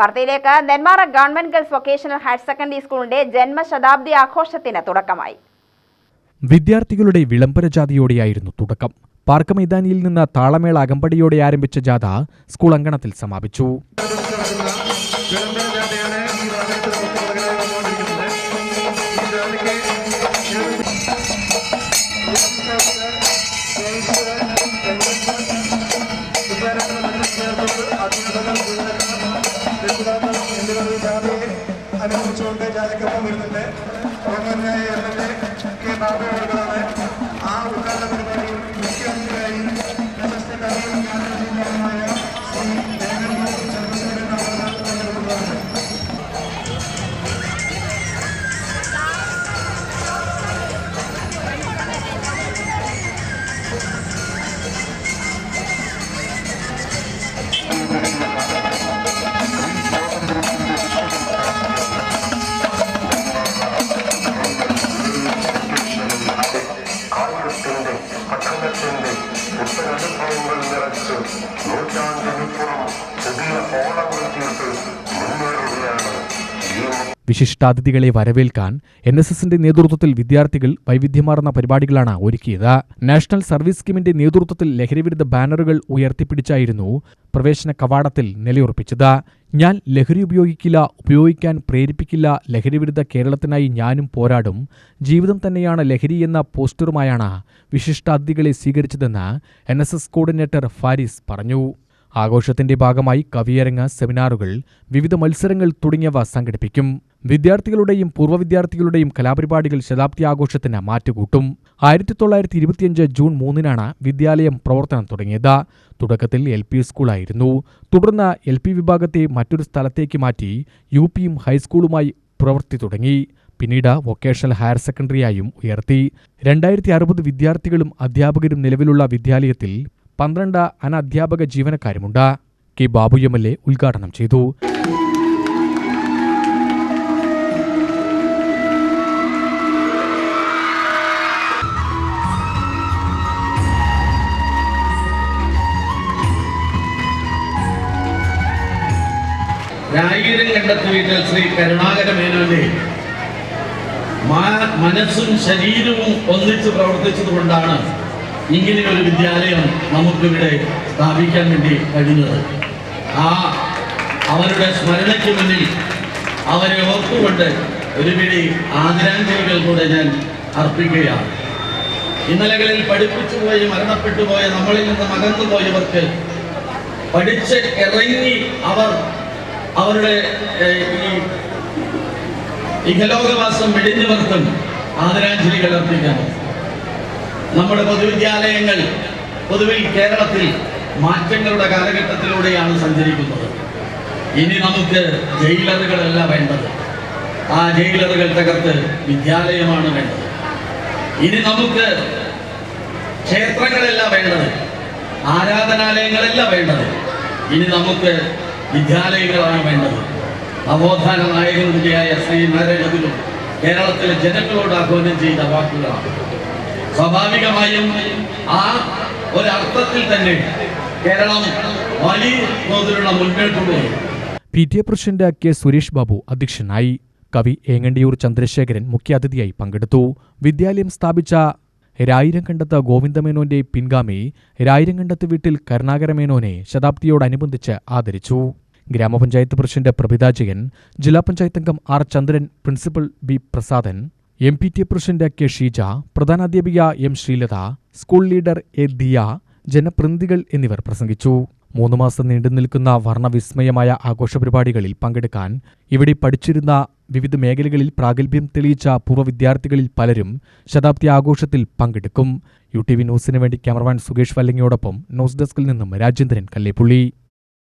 വാർത്തയിലേക്ക് Nenmara government girls vocational higher secondary സ്കൂളിന്റെ ജന്മശതാബ്ദി ആഘോഷത്തിന് തുടക്കമായി. വിദ്യാർത്ഥികളുടെ വിളംബര ജാഥയോടെയായിരുന്നു തുടക്കം. പാർക്ക് മൈതാനിയിൽ നിന്ന് താളമേള അകമ്പടിയോടെ ആരംഭിച്ച ജാഥ സ്കൂൾ അങ്കണത്തിൽ സമാപിച്ചു. അനുഭവിച്ചുകൊണ്ട് ജാതിക്കൊപ്പം വരുന്നുണ്ട്. Government M L A K Babu അവർക്കാണ് ആ ഉദ്ഘാടന വിശിഷ്ടാതിഥികളെ വരവേൽക്കാൻ എൻ എസ് എസിന്റെ നേതൃത്വത്തിൽ വിദ്യാർത്ഥികൾ വൈവിധ്യമാർന്ന പരിപാടികളാണ് ഒരുക്കിയത്. നാഷണൽ സർവീസ് സ്കീമിന്റെ നേതൃത്വത്തിൽ ലഹരിവിരുദ്ധ ബാനറുകൾ ഉയർത്തിപ്പിടിച്ചായിരുന്നു പ്രവേശന കവാടത്തിൽ നിലയുറപ്പിച്ചത്. ഞാൻ ലഹരി ഉപയോഗിക്കില്ല ഉപയോഗിക്കാൻ പ്രേരിപ്പിക്കില്ല ലഹരിവിരുദ്ധ കേരളത്തിനായി ഞാനും പോരാടും ജീവിതം തന്നെയാണ് ലഹരി എന്ന പോസ്റ്ററുമായാണ് വിശിഷ്ടാതിഥികളെ സ്വീകരിച്ചതെന്ന് എൻ കോർഡിനേറ്റർ ഫാരിസ് പറഞ്ഞു. ആഘോഷത്തിന്റെ ഭാഗമായി കവിയരങ്ങ് സെമിനാറുകൾ വിവിധ മത്സരങ്ങൾ തുടങ്ങിയവ സംഘടിപ്പിക്കും. വിദ്യാർത്ഥികളുടെയും പൂർവ വിദ്യാർത്ഥികളുടെയും കലാപരിപാടികൾ ശതാബ്ദി ആഘോഷത്തിന് മാറ്റുകൂട്ടും. ആയിരത്തി തൊള്ളായിരത്തി ഇരുപത്തിയഞ്ച് ജൂൺ മൂന്നിനാണ് വിദ്യാലയം പ്രവർത്തനം തുടങ്ങിയത്. തുടക്കത്തിൽ എൽ പി സ്കൂളായിരുന്നു. തുടർന്ന് എൽ പി വിഭാഗത്തെ മറ്റൊരു സ്ഥലത്തേക്ക് മാറ്റി യു പിയും ഹൈസ്കൂളുമായി പ്രവൃത്തി തുടങ്ങി. പിന്നീട് വൊക്കേഷണൽ ഹയർ സെക്കൻഡറിയായും ഉയർത്തി. രണ്ടായിരത്തി അറുപത് വിദ്യാർത്ഥികളും അധ്യാപകരും നിലവിലുള്ള വിദ്യാലയത്തിൽ പന്ത്രണ്ട് അനധ്യാപക ജീവനക്കാരുമുണ്ട്. K Babu M L A ഉദ്ഘാടനം ചെയ്തു. രായിരം കണ്ടെത്തിയിട്ട് ശ്രീ കരുണാകര മേനോന്റെ മനസ്സും ശരീരവും ഒന്നിച്ച് പ്രവർത്തിച്ചത് കൊണ്ടാണ് ഇങ്ങനെ ഒരു വിദ്യാലയം നമുക്കിവിടെ സ്ഥാപിക്കാൻ വേണ്ടി കഴിഞ്ഞത് ആ അവരുടെ സ്മരണയ്ക്ക് മുന്നിൽ അവരെ ഓർത്തുകൊണ്ട് ഒരുപിടി ആദരാഞ്ജലികൾ കൂടെ ഞാൻ അർപ്പിക്കുകയാണ്. ഇന്നലകളിൽ പഠിപ്പിച്ചു പോയി മരണപ്പെട്ടു പോയ നമ്മളിൽ നിന്ന് മകന്നു പോയവർക്ക് പഠിച്ച് ഇറങ്ങി അവർ അവരുടെ ഈ ഇഹലോകവാസം വെടിഞ്ഞവർക്കും ആദരാഞ്ജലികൾ അർപ്പിക്കണം നമ്മുടെ പൊതുവിദ്യാലയങ്ങൾ പൊതുവിൽ കേരളത്തിൽ മാറ്റങ്ങളുടെ കാലഘട്ടത്തിലൂടെയാണ് സഞ്ചരിക്കുന്നത്. ഇനി നമുക്ക് ജയിലറുകളല്ല വേണ്ടത്. ആ ജയിലറുകൾ തകർത്ത് വിദ്യാലയമാണ് വേണ്ടത്. ഇനി നമുക്ക് ക്ഷേത്രങ്ങളല്ല വേണ്ടത്. ആരാധനാലയങ്ങളല്ല വേണ്ടത്. ഇനി നമുക്ക് വിദ്യാലയങ്ങളാണ് വേണ്ടത്. നവോത്ഥാന നായകൻ കൂടിയായ ശ്രീ നരേന്ദ്രഗുരു കേരളത്തിലെ ജനങ്ങളോട് ആഹ്വാനം ചെയ്ത വാക്കുകളാണ്. സ്വാഭാവികമായും ആ ഒരർത്ഥത്തിൽ തന്നെ കേരളം വലിയ തോതിലുള്ള മുന്നേറ്റം P T A president K Suresh Babu അധ്യക്ഷനായി കവി ഏങ്ങണ്ടിയൂർ ചന്ദ്രശേഖരൻ മുഖ്യാതിഥിയായി പങ്കെടുത്തു. വിദ്യാലയം സ്ഥാപിച്ച രായിരം കണ്ടത്ത് ഗോവിന്ദമേനോന്റെ പിൻഗാമി രായിരം കണ്ടത്ത് വീട്ടിൽ കരുണാകരമേനോനെ ശതാബ്ദിയോടനുബന്ധിച്ച് ആദരിച്ചു. ഗ്രാമപഞ്ചായത്ത് പ്രസിഡന്റ് പ്രഭിതാജയൻ ജില്ലാ പഞ്ചായത്ത് അംഗം R Chandran principal B Prasadan M P T president K Sheeja പ്രധാനാധ്യാപിക M Sreelatha school leader A Diya ജനപ്രതിനിധികൾ എന്നിവർ പ്രസംഗിച്ചു. മൂന്ന് മാസം നീണ്ടുനിൽക്കുന്ന വർണവിസ്മയമായ ആഘോഷ പരിപാടികളിൽ പങ്കെടുക്കാൻ ഇവിടെ പഠിച്ചിരുന്ന വിവിധ മേഖലകളിൽ പ്രാഗൽഭ്യം തെളിയിച്ച പൂർവ വിദ്യാർത്ഥികളിൽ പലരും ശതാബ്ദി ആഘോഷത്തിൽ പങ്കെടുക്കും. യു ടി വി ന്യൂസിന് വേണ്ടി ക്യാമറമാൻ സുകേഷ് വല്ലങ്ങിയോടൊപ്പം ന്യൂസ് ഡെസ്കിൽ നിന്നും രാജേന്ദ്രൻ കല്ലേപ്പുള്ളി.